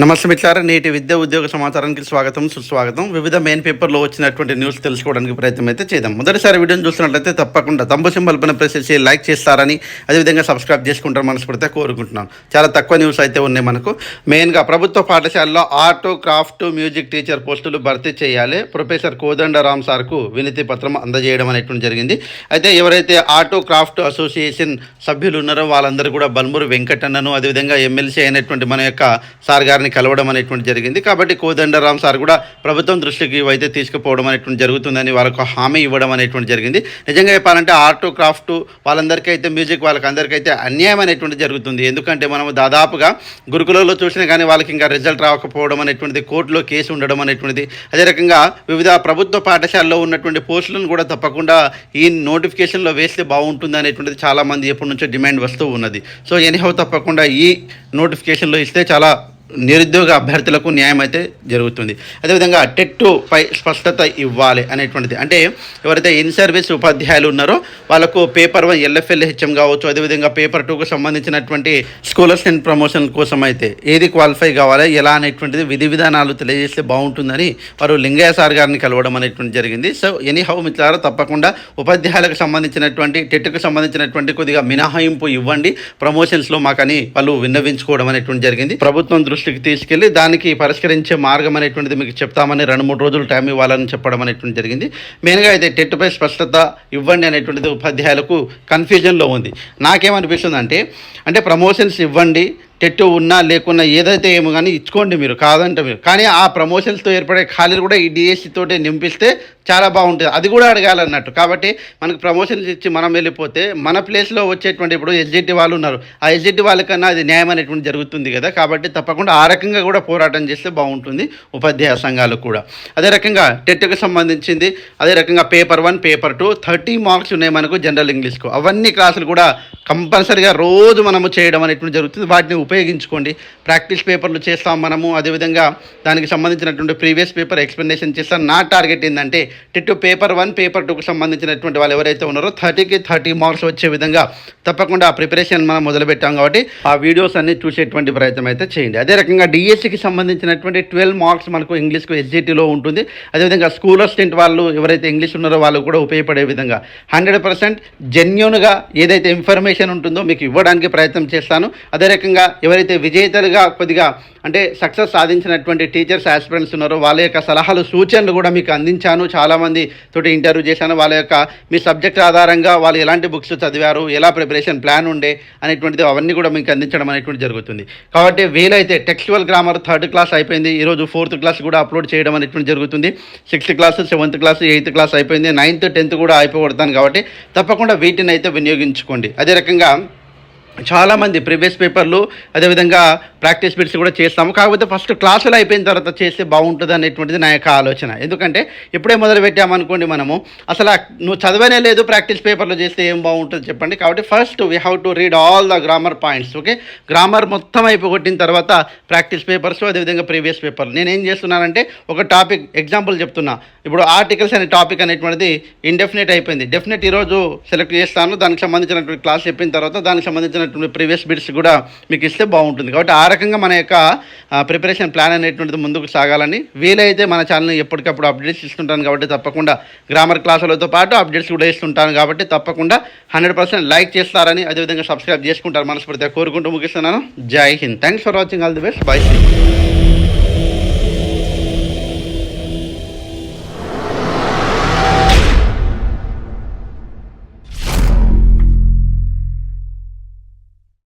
నమస్తే మిత్రులారా నేటి విద్య ఉద్యోగ సమాచారానికి స్వాగతం సుస్వాగతం. వివిధ మెయిన్ పేపర్లో వచ్చినటువంటి న్యూస్ తెలుసుకోవడానికి ప్రయత్నం అయితే చేద్దాం. మొదటిసారి వీడియోని చూస్తున్నట్లయితే తప్పకుండా తంబు సింబల్ పైన ప్రెస్ చేసి లైక్ చేస్తారని అదేవిధంగా సబ్స్క్రైబ్ చేసుకుంటారు మనస్ఫూర్తిగా కోరుకుంటున్నాను చాలా తక్కువ న్యూస్ అయితే ఉన్నాయి మనకు. మెయిన్గా ప్రభుత్వ పాఠశాలలో ఆర్ట్ క్రాఫ్ట్ మ్యూజిక్ టీచర్ పోస్టులు భర్తీ చేయాలి. ప్రొఫెసర్ కోదండరామ్ సార్కు వినతి పత్రం అందజేయడం అనేటువంటి జరిగింది. అయితే ఎవరైతే ఆర్ట్ క్రాఫ్ట్ అసోసియేషన్ సభ్యులు ఉన్నారో వాళ్ళందరూ కూడా బల్మూరు వెంకటన్నను అదేవిధంగా ఎమ్మెల్సీ అయినటువంటి మన యొక్క సార్ గారు గారిని కలవడం అనేటువంటి జరిగింది. కాబట్టి కోదండరామ్ సార్ కూడా ప్రభుత్వం దృష్టికి అయితే తీసుకుపోవడం అనేటువంటి జరుగుతుందని వాళ్ళకు హామీ ఇవ్వడం అనేటువంటి జరిగింది. నిజంగా చెప్పాలంటే ఆర్ట్ క్రాఫ్ట్ వాళ్ళందరికీ అయితే మ్యూజిక్ వాళ్ళకి అందరికైతే అన్యాయం అనేటువంటి జరుగుతుంది. ఎందుకంటే మనం దాదాపుగా గురుకులలో చూసినా కానీ వాళ్ళకి ఇంకా రిజల్ట్ రాకపోవడం అనేటువంటిది కోర్టులో కేసు ఉండడం అనేటువంటిది అదే రకంగా వివిధ ప్రభుత్వ పాఠశాలలో ఉన్నటువంటి పోస్టులను కూడా తప్పకుండా ఈ నోటిఫికేషన్లో వేస్తే బాగుంటుంది అనేటువంటిది చాలామంది ఎప్పటి నుంచో డిమాండ్ వస్తూ ఉన్నది. సో ఎనీహౌ తప్పకుండా ఈ నోటిఫికేషన్లో ఇస్తే చాలా నిరుద్యోగ అభ్యర్థులకు న్యాయం అయితే జరుగుతుంది. అదేవిధంగా టెట్టు పై స్పష్టత ఇవ్వాలి అనేటువంటిది. అంటే ఎవరైతే ఇన్ సర్వీస్ ఉపాధ్యాయులు ఉన్నారో వాళ్ళకు పేపర్ వన్ ఎల్ఎఫ్ఎల్ హెచ్ఎం కావచ్చు అదేవిధంగా పేపర్ టూకు సంబంధించినటువంటి స్కూలర్స్ అండ్ ప్రమోషన్ కోసం అయితే ఏది క్వాలిఫై కావాలి ఎలా అనేటువంటిది విధి విధానాలు తెలియజేస్తే బాగుంటుందని వారు లింగయ్య సార్ గారిని కలవడం అనేటువంటి జరిగింది. సో ఎనీ హౌ మిత్రులారా తప్పకుండా ఉపాధ్యాయులకు సంబంధించినటువంటి టెట్కు సంబంధించినటువంటి కొద్దిగా మినహాయింపు ఇవ్వండి. ప్రమోషన్స్లో మాకని వాళ్ళు విన్నవించుకోవడం అనేటువంటి జరిగింది. ప్రభుత్వం దృష్టి దృష్టికి తీసుకెళ్ళి దానికి పరిష్కరించే మార్గం అనేటువంటిది మీకు చెప్తామని రెండు మూడు రోజులు టైం ఇవ్వాలని చెప్పడం అనేటువంటి జరిగింది. మెయిన్గా అయితే టెట్పై స్పష్టత ఇవ్వండి అనేటువంటిది ఉపాధ్యాయులకు కన్ఫ్యూజన్లో ఉంది. నాకేమనిపిస్తుంది అంటే అంటే ప్రమోషన్స్ ఇవ్వండి టెట్టు ఉన్నా లేకున్నా ఏదైతే ఏమో కానీ ఇచ్చుకోండి మీరు కాదంట మీరు. కానీ ఆ ప్రమోషన్స్తో ఏర్పడే ఖాళీలు కూడా ఈ డిఎస్సి నింపిస్తే చాలా బాగుంటుంది. అది కూడా అడగాలన్నట్టు. కాబట్టి మనకు ప్రమోషన్స్ ఇచ్చి మనం వెళ్ళిపోతే మన ప్లేస్లో వచ్చేటువంటి ఇప్పుడు ఎస్జిటి వాళ్ళు ఉన్నారు. ఆ ఎస్జిటి వాళ్ళకన్నా అది న్యాయం అనేటువంటి జరుగుతుంది కదా. కాబట్టి తప్పకుండా ఆ రకంగా కూడా పోరాటం చేస్తే బాగుంటుంది ఉపాధ్యాయ సంఘాలు కూడా. అదే రకంగా టెట్కు సంబంధించింది అదే రకంగా paper one paper two thirty marks ఉన్నాయి మనకు జనరల్ ఇంగ్లీష్కు అవన్నీ క్లాసులు కూడా కంపల్సరిగా రోజు మనము చేయడం అనేటువంటి జరుగుతుంది. వాటిని ఉపయోగించుకోండి. ప్రాక్టీస్ పేపర్లు చేస్తాం మనము. అదేవిధంగా దానికి సంబంధించినటువంటి ప్రీవియస్ పేపర్ ఎక్స్ప్లెనేషన్ చేస్తాం. నా టార్గెట్ ఏంటంటే టెట్ పేపర్ వన్ పేపర్ టూకు సంబంధించినటువంటి వాళ్ళు ఎవరైతే ఉన్నారో థర్టీకి థర్టీ మార్క్స్ వచ్చే విధంగా తప్పకుండా ఆ ప్రిపరేషన్ మనం మొదలుపెట్టాం కాబట్టి ఆ వీడియోస్ అన్ని చూసేటువంటి ప్రయత్నం అయితే చేయండి. అదే రకంగా డిఎస్సికి సంబంధించినటువంటి ట్వెల్వ్ మార్క్స్ మనకు ఇంగ్లీష్కు ఎస్జిటీలో ఉంటుంది. అదేవిధంగా స్కూల్ అసిస్టెంట్ వాళ్ళు ఎవరైతే ఇంగ్లీష్ ఉన్నారో వాళ్ళు కూడా ఉపయోగపడే విధంగా హండ్రెడ్ పర్సెంట్ జెన్యున్గా ఏదైతే ఇన్ఫర్మేషన్ ఉంటుందో మీకు ఇవ్వడానికి ప్రయత్నం చేస్తాను. అదే రకంగా ఎవరైతే విజేతలుగా కొద్దిగా అంటే సక్సెస్ సాధించినటువంటి టీచర్స్ ఆస్పిరెంట్స్ ఉన్నారో వాళ్ళ యొక్క సలహాలు సూచనలు కూడా మీకు అందించాను. చాలామంది తోటి ఇంటర్వ్యూ చేశాను. వాళ్ళ యొక్క మీ సబ్జెక్ట్ ఆధారంగా వాళ్ళు ఎలాంటి బుక్స్ చదివారు ఎలా ప్రిపరేషన్ ప్లాన్ ఉండే అనేటువంటిది అవన్నీ కూడా మీకు అందించడం అనేటువంటి జరుగుతుంది. కాబట్టి వీలైతే టెక్స్చువల్ గ్రామర్ థర్డ్ క్లాస్ అయిపోయింది. ఈరోజు ఫోర్త్ క్లాస్ కూడా అప్లోడ్ చేయడం అనేటువంటి జరుగుతుంది. Sixth class seventh class eighth class అయిపోయింది. నైన్త్ టెన్త్ కూడా అయిపోగొడతాను కాబట్టి తప్పకుండా వీటిని అయితే వినియోగించుకోండి. అదే రకంగా చాలామంది ప్రీవియస్ పేపర్లు అదేవిధంగా ప్రాక్టీస్ బిట్స్ కూడా చేస్తాము. కాకపోతే ఫస్ట్ క్లాసులు అయిపోయిన తర్వాత చేస్తే బాగుంటుంది అనేటువంటిది నా యొక్క ఆలోచన. ఎందుకంటే ఇప్పుడే మొదలు పెట్టామనుకోండి మనము అసలు నువ్వు చదవనే లేదు ప్రాక్టీస్ పేపర్లో చేస్తే ఏం బాగుంటుంది చెప్పండి. కాబట్టి first we have to read all the grammar points okay grammar మొత్తం అయిపోగొట్టిన తర్వాత ప్రాక్టీస్ పేపర్స్ అదేవిధంగా ప్రీవియస్ పేపర్లు. నేను ఏం చేస్తున్నానంటే ఒక టాపిక్ ఎగ్జాంపుల్ చెప్తున్నా. ఇప్పుడు ఆర్టికల్స్ అనే టాపిక్ అనేటువంటిది ఇండెఫినెట్ అయిపోయింది. డెఫినెట్ ఈరోజు సెలెక్ట్ చేస్తాను దానికి సంబంధించినటువంటి క్లాస్ చెప్పిన తర్వాత దానికి సంబంధించిన సంబంధించినటువంటి ప్రీవియస్ బిడ్స్ కూడా మీకు ఇస్తే బాగుంటుంది. కాబట్టి ఆ రకంగా మన యొక్క ప్రిపరేషన్ ప్లాన్ అనేటువంటిది ముందుకు సాగాలని వీలైతే మన ఛానల్ని ఎప్పటికప్పుడు అప్డేట్స్ ఇస్తుంటాను కాబట్టి తప్పకుండా గ్రామర్ క్లాసులతో పాటు అప్డేట్స్ కూడా ఇస్తుంటాను కాబట్టి తప్పకుండా హండ్రెడ్ పర్సెంట్ లైక్ చేస్తారని అదేవిధంగా సబ్స్క్రైబ్ చేసుకుంటారు మనస్ఫూర్తిగా కోరుకుంటూ ముగిస్తున్నాను. జై Hind. Thanks for watching all the best bye